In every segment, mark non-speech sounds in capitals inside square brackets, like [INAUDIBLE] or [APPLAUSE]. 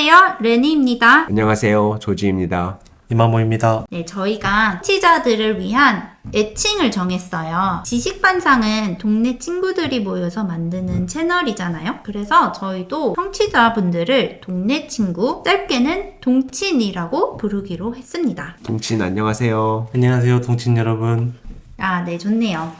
안녕하세요. 레니입니다. 안녕하세요. 조지입니다. 이마모입니다. 네, 저희가 청취자들을 위한 애칭을 정했어요. 지식반상은 동네 친구들이 모여서 만드는 채널이잖아요. 그래서 저희도 청취자분들을 동네 친구, 짧게는 동친이라고 부르기로 했습니다. 동친 안녕하세요. 안녕하세요, 동친 여러분. 아, 네, 좋네요.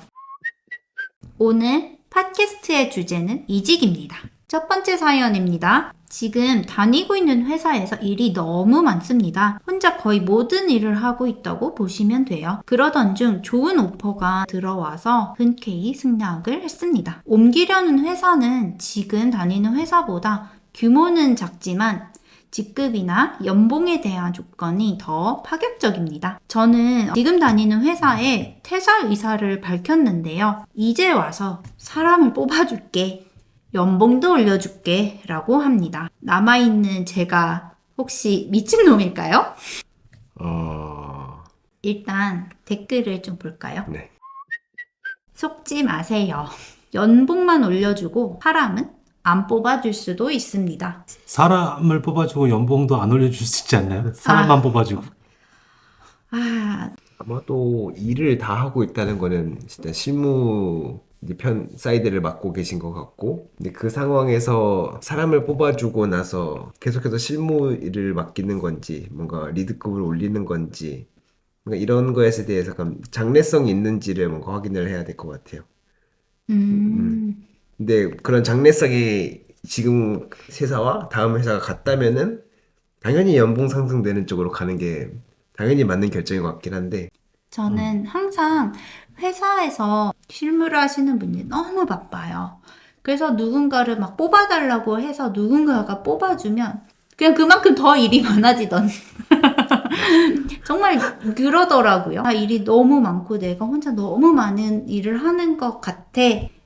오늘 팟캐스트의 주제는 이직입니다. 첫 번째 사연입니다. 지금 다니고 있는 회사에서 일이 너무 많습니다. 혼자 거의 모든 일을 하고 있다고 보시면 돼요. 그러던 중 좋은 오퍼가 들어와서 흔쾌히 승낙을 했습니다. 옮기려는 회사는 지금 다니는 회사보다 규모는 작지만 직급이나 연봉에 대한 조건이 더 파격적입니다. 저는 지금 다니는 회사에 퇴사 의사를 밝혔는데요. 이제 와서 사람을 뽑아줄게. 연봉도 올려줄게. 라고 합니다. 남아있는 제가 혹시 미친놈일까요? 어... 일단 댓글을 좀 볼까요? 네. 속지 마세요. 연봉만 올려주고 사람은 안 뽑아줄 수도 있습니다. 사람을 뽑아주고 연봉도 안 올려줄 수 있지 않나요? 사람만 아. 뽑아주고. 아, 아마도 일을 다 하고 있다는 거는 진짜 실무 이제 편 사이드를 맡고 계신 것 같고 근데 그 상황에서 사람을 뽑아주고 나서 계속해서 실무 일을 맡기는 건지 뭔가 리드급을 올리는 건지 뭔가 이런 거에 대해서 약간 장래성이 있는지를 뭔가 확인을 해야 될 것 같아요. 음. 근데 그런 장래성이 지금 회사와 다음 회사가 같다면은 당연히 연봉 상승되는 쪽으로 가는 게 당연히 맞는 결정인 것 같긴 한데 저는 항상 회사에서 실무를 하시는 분이 너무 바빠요. 그래서 누군가를 막 뽑아달라고 해서 누군가가 뽑아주면 그냥 그만큼 더 일이 [LAUGHS] 많아지던. [LAUGHS] 정말 그러더라고요. 아, 일이 너무 많고 내가 혼자 너무 많은 일을 하는 것 같아.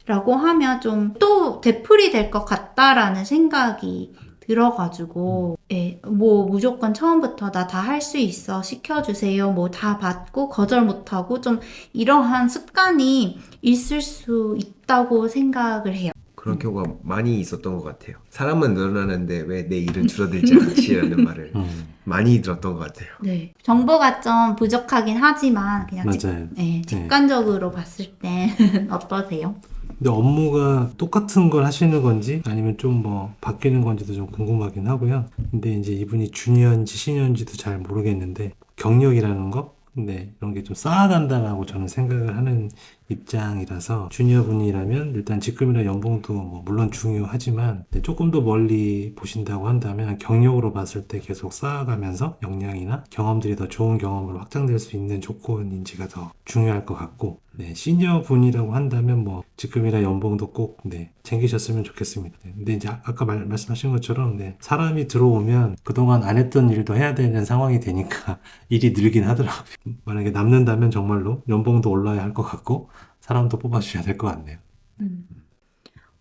라고 하면 좀 또 되풀이 될 것 같다라는 생각이 들어가지고, 예, 뭐 무조건 처음부터 나 다 할 수 있어. 시켜주세요. 뭐 다 받고 거절 못하고 좀 이러한 습관이 있을 수 있다고 생각을 해요. 그런 경우가 많이 있었던 것 같아요. 사람은 늘어나는데 왜 내 일은 줄어들지 않지라는 [LAUGHS] 말을 음, 많이 들었던 것 같아요. 네. 정보가 좀 부족하긴 하지만 그냥 직, 맞아요. 네, 직관적으로 봤을 때 [LAUGHS] 어떠세요? 근데 업무가 똑같은 걸 하시는 건지 아니면 좀 뭐 바뀌는 건지도 좀 궁금하긴 하고요. 근데 이제 이분이 주니어인지 시니어인지도 잘 모르겠는데 경력이라는 거? 네, 이런 게 좀 쌓아간다라고 저는 생각을 하는 입장이라서 주니어 분이라면 일단 직급이나 연봉도 뭐 물론 중요하지만 네, 조금 더 멀리 보신다고 한다면 경력으로 봤을 때 계속 쌓아가면서 역량이나 경험들이 더 좋은 경험으로 확장될 수 있는 조건인지가 더 중요할 것 같고 네, 시니어 분이라고 한다면 뭐 직급이나 연봉도 꼭 네, 챙기셨으면 좋겠습니다. 네, 근데 이제 아- 아까 말, 말씀하신 것처럼 네, 사람이 들어오면 그동안 안 했던 일도 해야 되는 상황이 되니까 [LAUGHS] 일이 늘긴 하더라고요. 만약에 남는다면 정말로 연봉도 올라야 할 것 같고 사람도 뽑아주셔야 될 것 같네요.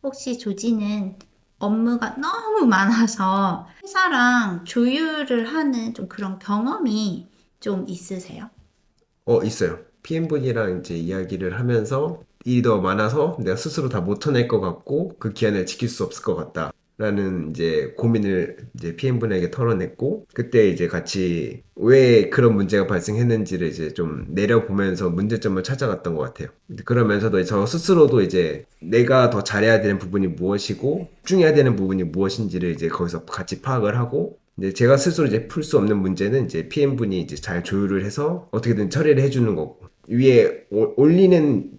혹시 조지는 업무가 너무 많아서 회사랑 조율을 하는 좀 그런 경험이 좀 있으세요? 어, 있어요. PM분이랑 이제 이야기를 하면서 일이 더 많아서 내가 스스로 다못 해낼 것 같고 그 기한을 지킬 수 없을 것 같다. 라는 이제 고민을 이제 PM분에게 털어냈고 그때 이제 같이 왜 그런 문제가 발생했는지를 이제 좀 내려보면서 문제점을 찾아갔던 것 같아요. 그러면서도 저 스스로도 이제 내가 더 잘해야 되는 부분이 무엇이고 집중해야 되는 부분이 무엇인지를 이제 거기서 같이 파악을 하고 이제 제가 스스로 이제 풀 수 없는 문제는 이제 PM분이 이제 잘 조율을 해서 어떻게든 처리를 해주는 거고 위에 오- 올리는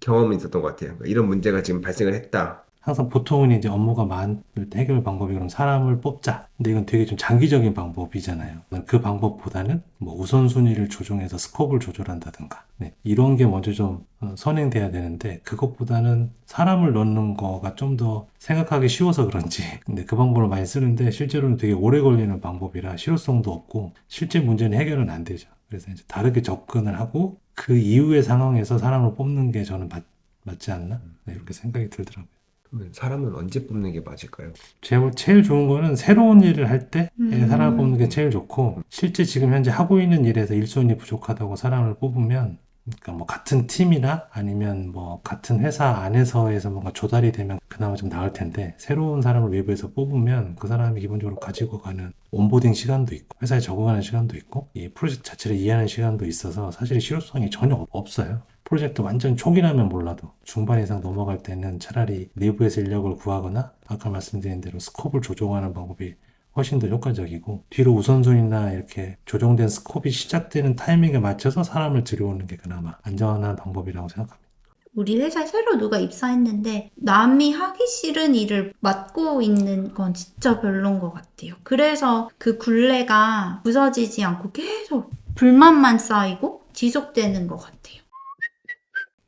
경험이 있었던 것 같아요. 그러니까 이런 문제가 지금 발생을 했다. 항상 보통은 이제 업무가 많을 때 해결 방법이 그럼 사람을 뽑자. 근데 이건 되게 좀 장기적인 방법이잖아요. 그 방법보다는 뭐 우선순위를 조정해서 스코프를 조절한다든가. 네, 이런 게 먼저 좀 어, 선행돼야 되는데 그것보다는 사람을 넣는 거가 좀 더 생각하기 쉬워서 그런지. [LAUGHS] 근데 그 방법을 많이 쓰는데 실제로는 되게 오래 걸리는 방법이라 실효성도 없고 실제 문제는 해결은 안 되죠. 그래서 이제 다르게 접근을 하고 그 이후의 상황에서 사람을 뽑는 게 저는 맞, 맞지 않나? 네, 이렇게 생각이 들더라고요. 그러면 사람은 언제 뽑는 게 맞을까요? 제일, 제일 좋은 거는 새로운 일을 할 때 음. 사람을 뽑는 게 제일 좋고 실제 지금 현재 하고 있는 일에서 일손이 부족하다고 사람을 뽑으면 그러니까 뭐 같은 팀이나 아니면 뭐 같은 회사 안에서에서 뭔가 조달이 되면 그나마 좀 나을 텐데 새로운 사람을 외부에서 뽑으면 그 사람이 기본적으로 가지고 가는 온보딩 시간도 있고 회사에 적응하는 시간도 있고 이 프로젝트 자체를 이해하는 시간도 있어서 사실 실효성이 전혀 없- 없어요. 프로젝트 완전 초기라면 몰라도 중반 이상 넘어갈 때는 차라리 내부에서 인력을 구하거나 아까 말씀드린 대로 스코프를 조정하는 방법이 훨씬 더 효과적이고 뒤로 우선순위나 이렇게 조정된 스코프이 시작되는 타이밍에 맞춰서 사람을 들여오는 게 그나마 안전한 방법이라고 생각합니다. 우리 회사에 새로 누가 입사했는데 남이 하기 싫은 일을 맡고 있는 건 진짜 별론 것 같아요. 그래서 그 굴레가 부서지지 않고 계속 불만만 쌓이고 지속되는 것 같아요.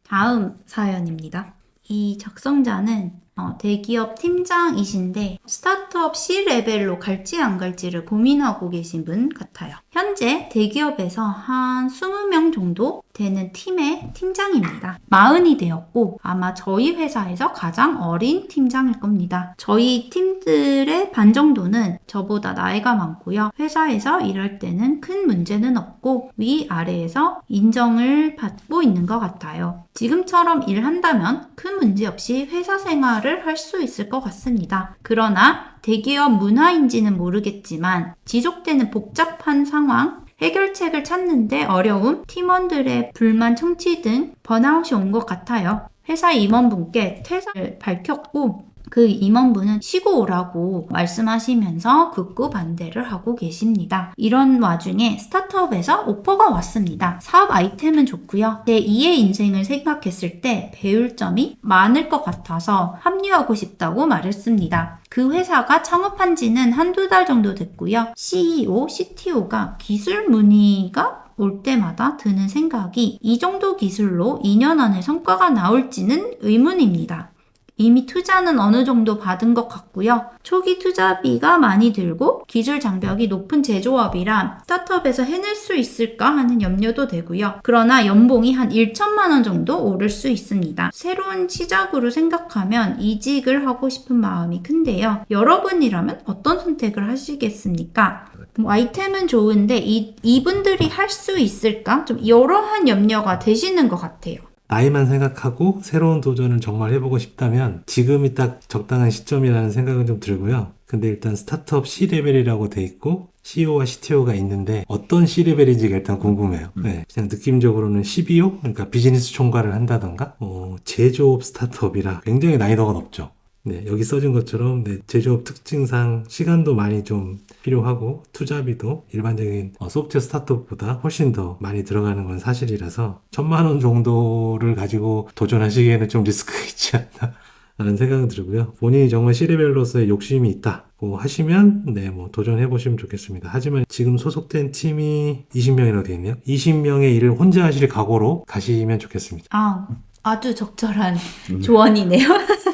다음 사연입니다. 이 작성자는 어, 대기업 팀장이신데 스타트업 C 레벨로 갈지 안 갈지를 고민하고 계신 분 같아요. 현재 대기업에서 한 20명 정도 되는 팀의 팀장입니다. 마흔이 되었고 아마 저희 회사에서 가장 어린 팀장일 겁니다. 저희 팀들의 반 정도는 저보다 나이가 많고요. 회사에서 일할 때는 큰 문제는 없고 위아래에서 인정을 받고 있는 것 같아요. 지금처럼 일한다면 큰 문제 없이 회사 생활을 할 수 있을 것 같습니다. 그러나 대기업 문화인지는 모르겠지만 지속되는 복잡한 상황, 해결책을 찾는데 어려움, 팀원들의 불만 청취 등 번아웃이 온 것 같아요. 회사 임원분께 퇴사를 밝혔고 그 임원분은 쉬고 오라고 말씀하시면서 극구 반대를 하고 계십니다. 이런 와중에 스타트업에서 오퍼가 왔습니다. 사업 아이템은 좋고요. 제 2의 인생을 생각했을 때 배울 점이 많을 것 같아서 합류하고 싶다고 말했습니다. 그 회사가 창업한 지는 한두 달 정도 됐고요. CEO, CTO가 기술 문의가 올 때마다 드는 생각이 이 정도 기술로 2년 안에 성과가 나올지는 의문입니다. 이미 투자는 어느 정도 받은 것 같고요. 초기 투자비가 많이 들고 기술 장벽이 높은 제조업이라 스타트업에서 해낼 수 있을까 하는 염려도 되고요. 그러나 연봉이 한 1천만 원 정도 오를 수 있습니다. 새로운 시작으로 생각하면 이직을 하고 싶은 마음이 큰데요. 여러분이라면 어떤 선택을 하시겠습니까? 뭐 아이템은 좋은데 이, 이분들이 할 수 있을까? 좀 여러한 염려가 되시는 것 같아요. 나이만 생각하고 새로운 도전을 정말 해보고 싶다면 지금이 딱 적당한 시점이라는 생각은 좀 들고요. 근데 일단 스타트업 C레벨이라고 돼 있고 CEO와 CTO가 있는데 어떤 C레벨인지가 일단 궁금해요. 네, 그냥 느낌적으로는 CBO? 그러니까 비즈니스 총괄을 한다던가 어, 제조업 스타트업이라 굉장히 난이도가 높죠. 네, 여기 써진 것처럼 네, 제조업 특징상 시간도 많이 좀 필요하고 투자비도 일반적인 어, 소프트웨어 스타트업보다 훨씬 더 많이 들어가는 건 사실이라서 천만 원 정도를 가지고 도전하시기에는 좀 리스크가 [LAUGHS] 있지 않나 라는 생각은 들고요. 본인이 정말 C레벨로서의 욕심이 있다고 하시면 네, 뭐 도전해 보시면 좋겠습니다. 하지만 지금 소속된 팀이 20명이라고 되어 있네요. 20명의 일을 혼자 하실 각오로 가시면 좋겠습니다. 아, 아주 적절한 [LAUGHS] 조언이네요. [LAUGHS]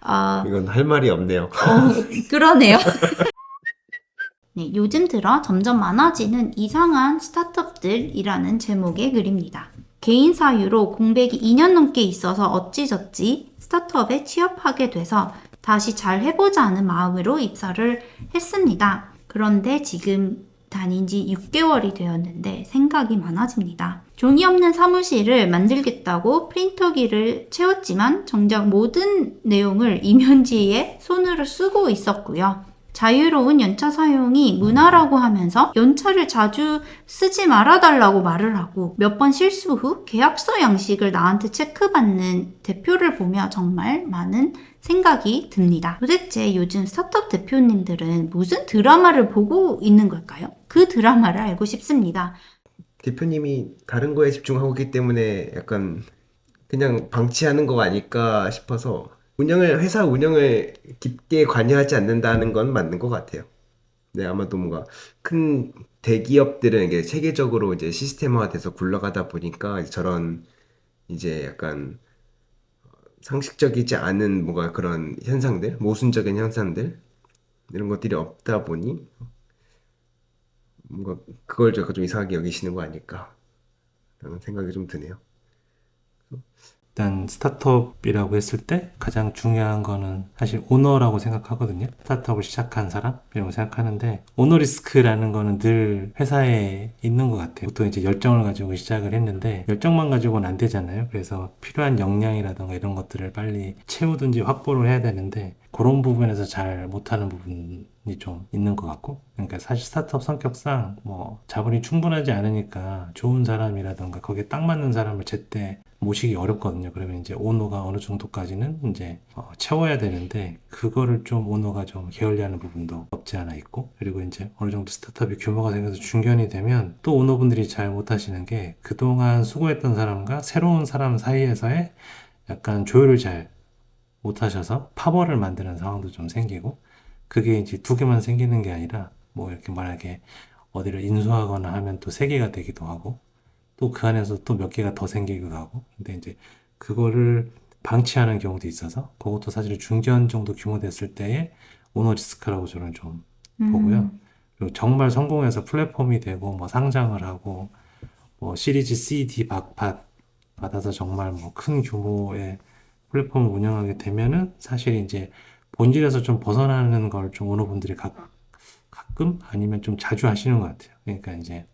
아, 이건 할 말이 없네요. 어, 그러네요. [LAUGHS] 네, 요즘 들어 점점 많아지는 이상한 스타트업들이라는 제목의 글입니다. 개인 사유로 공백이 2년 넘게 있어서 어찌저찌 스타트업에 취업하게 돼서 다시 잘 해보자는 마음으로 입사를 했습니다. 그런데 지금 다닌 지 6개월이 되었는데 생각이 많아집니다. 종이 없는 사무실을 만들겠다고 프린터기를 채웠지만 정작 모든 내용을 이면지에 손으로 쓰고 있었고요. 자유로운 연차 사용이 문화라고 하면서 연차를 자주 쓰지 말아달라고 말을 하고 몇 번 실수 후 계약서 양식을 나한테 체크받는 대표를 보며 정말 많은 생각이 듭니다. 도대체 요즘 스타트업 대표님들은 무슨 드라마를 보고 있는 걸까요? 그 드라마를 알고 싶습니다. 대표님이 다른 거에 집중하고 있기 때문에 약간 그냥 방치하는 거 아닐까 싶어서 운영을 회사 운영을 깊게 관여하지 않는다는 건 맞는 것 같아요. 네, 아마도 뭔가 큰 대기업들은 이게 체계적으로 이제 시스템화돼서 굴러가다 보니까 저런 이제 약간 상식적이지 않은 뭔가 그런 현상들, 모순적인 현상들 이런 것들이 없다 보니 뭔가 그걸 좀 이상하게 여기시는 거 아닐까 라는 생각이 좀 드네요. 일단 스타트업이라고 했을 때 가장 중요한 거는 사실 오너라고 생각하거든요. 스타트업을 시작한 사람이라고 생각하는데 오너 리스크라는 거는 늘 회사에 있는 것 같아요. 보통 이제 열정을 가지고 시작을 했는데 열정만 가지고는 안 되잖아요. 그래서 필요한 역량이라든가 이런 것들을 빨리 채우든지 확보를 해야 되는데 그런 부분에서 잘 못하는 부분이 좀 있는 것 같고 그러니까 사실 스타트업 성격상 뭐 자본이 충분하지 않으니까 좋은 사람이라든가 거기에 딱 맞는 사람을 제때 모시기 어렵거든요. 그러면 이제 오너가 어느 정도까지는 이제 어, 채워야 되는데 그거를 좀 오너가 좀 게을리하는 부분도 없지 않아 있고 그리고 이제 어느 정도 스타트업이 규모가 생겨서 중견이 되면 또 오너분들이 잘 못하시는 게 그동안 수고했던 사람과 새로운 사람 사이에서의 약간 조율을 잘 못하셔서 파벌을 만드는 상황도 좀 생기고 그게 이제 두 개만 생기는 게 아니라 뭐 이렇게 만약에 어디를 인수하거나 하면 또 세 개가 되기도 하고 또 그 안에서 또 몇 개가 더 생기기도 하고 근데 이제 그거를 방치하는 경우도 있어서 그것도 사실 중견 정도 규모 됐을 때의 오너 리스크라고 저는 좀 보고요. 그리고 정말 성공해서 플랫폼이 되고 뭐 상장을 하고 뭐 시리즈 C, D 받, 받, 받아서 정말 뭐 큰 규모의 플랫폼을 운영하게 되면은 사실 이제 본질에서 좀 벗어나는 걸 좀 오너분들이 가, 가끔 아니면 좀 자주 하시는 것 같아요. 그러니까 이제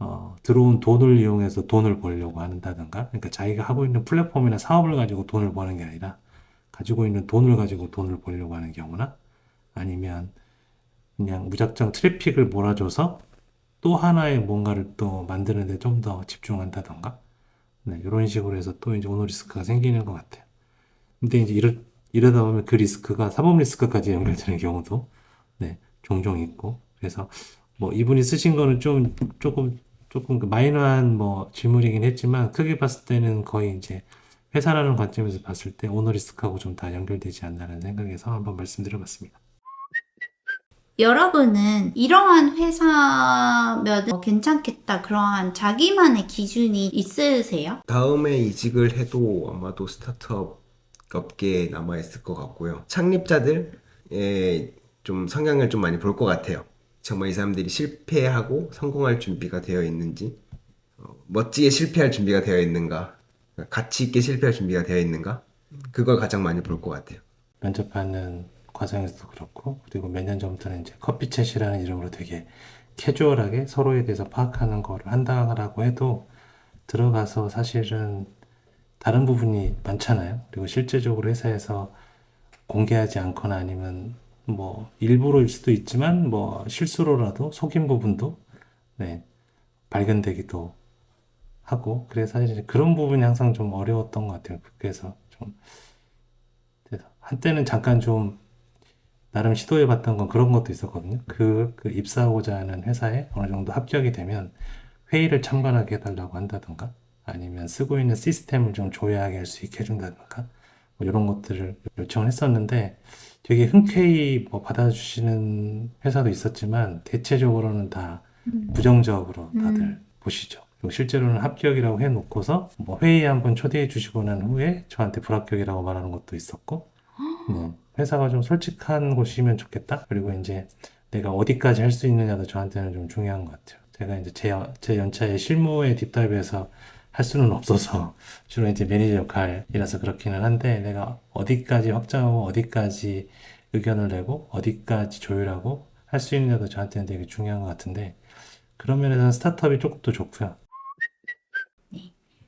어, 들어온 돈을 이용해서 돈을 벌려고 한다든가, 그러니까 자기가 하고 있는 플랫폼이나 사업을 가지고 돈을 버는 게 아니라 가지고 있는 돈을 가지고 돈을 벌려고 하는 경우나 아니면 그냥 무작정 트래픽을 몰아줘서 또 하나의 뭔가를 또 만드는데 좀 더 집중한다던가, 네, 이런 식으로 해서 또 이제 오너 리스크가 생기는 것 같아요. 근데 이제 이러, 이러다 보면 그 리스크가 사법 리스크까지 연결되는 경우도 네, 종종 있고, 그래서 뭐 이분이 쓰신 거는 좀 조금 조금 그 마이너한 뭐 질문이긴 했지만 크게 봤을 때는 거의 이제 회사라는 관점에서 봤을 때 오너 리스크하고 좀 다 연결되지 않나라는 생각에서 한번 말씀드려봤습니다. 여러분은 이러한 회사면 어, 괜찮겠다 그러한 자기만의 기준이 있으세요? 다음에 이직을 해도 아마도 스타트업 업계에 남아있을 것 같고요. 창립자들의 좀 성향을 좀 많이 볼 것 같아요. 정말 이 사람들이 실패하고 성공할 준비가 되어 있는지, 어, 멋지게 실패할 준비가 되어 있는가, 가치 있게 실패할 준비가 되어 있는가, 그걸 가장 많이 볼 것 같아요. 면접하는 과정에서도 그렇고 그리고 몇 년 전부터는 이제 커피챗이라는 이름으로 되게 캐주얼하게 서로에 대해서 파악하는 거를 한다라고 해도 들어가서 사실은 다른 부분이 많잖아요. 그리고 실제적으로 회사에서 공개하지 않거나 아니면 뭐 일부러일 수도 있지만 뭐 실수로라도 속인 부분도 네, 발견되기도 하고 그래서 사실 그런 부분이 항상 좀 어려웠던 것 같아요. 그래서 좀 한때는 잠깐 좀 나름 시도해봤던 건 그런 것도 있었거든요. 그, 그 입사하고자 하는 회사에 어느 정도 합격이 되면 회의를 참관하게 해달라고 한다던가 아니면 쓰고 있는 시스템을 좀 조회하게 할 수 있게 해준다던가 뭐 이런 것들을 요청을 했었는데 되게 흔쾌히 뭐 받아주시는 회사도 있었지만 대체적으로는 다 부정적으로 다들 보시죠. 그리고 실제로는 합격이라고 해놓고서 뭐 회의에 한번 초대해 주시고 난 후에 저한테 불합격이라고 말하는 것도 있었고 네, 회사가 좀 솔직한 곳이면 좋겠다. 그리고 이제 내가 어디까지 할 수 있느냐도 저한테는 좀 중요한 것 같아요. 제가 이제 제, 연- 제 연차에 실무에 딥다이브해서 할 수는 없어서 주로 이제 매니저 역할이라서 그렇기는 한데 내가 어디까지 확장하고 어디까지 의견을 내고 어디까지 조율하고 할 수 있느냐도 저한테는 되게 중요한 것 같은데 그런 면에서는 스타트업이 조금 더 좋고요.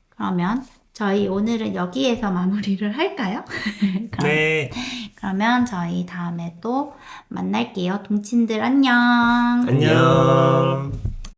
그러면 저희 오늘은 여기에서 마무리를 할까요? [LAUGHS] 그럼- 네. 그러면 저희 다음에 또 만날게요. 동친들 안녕. 안녕.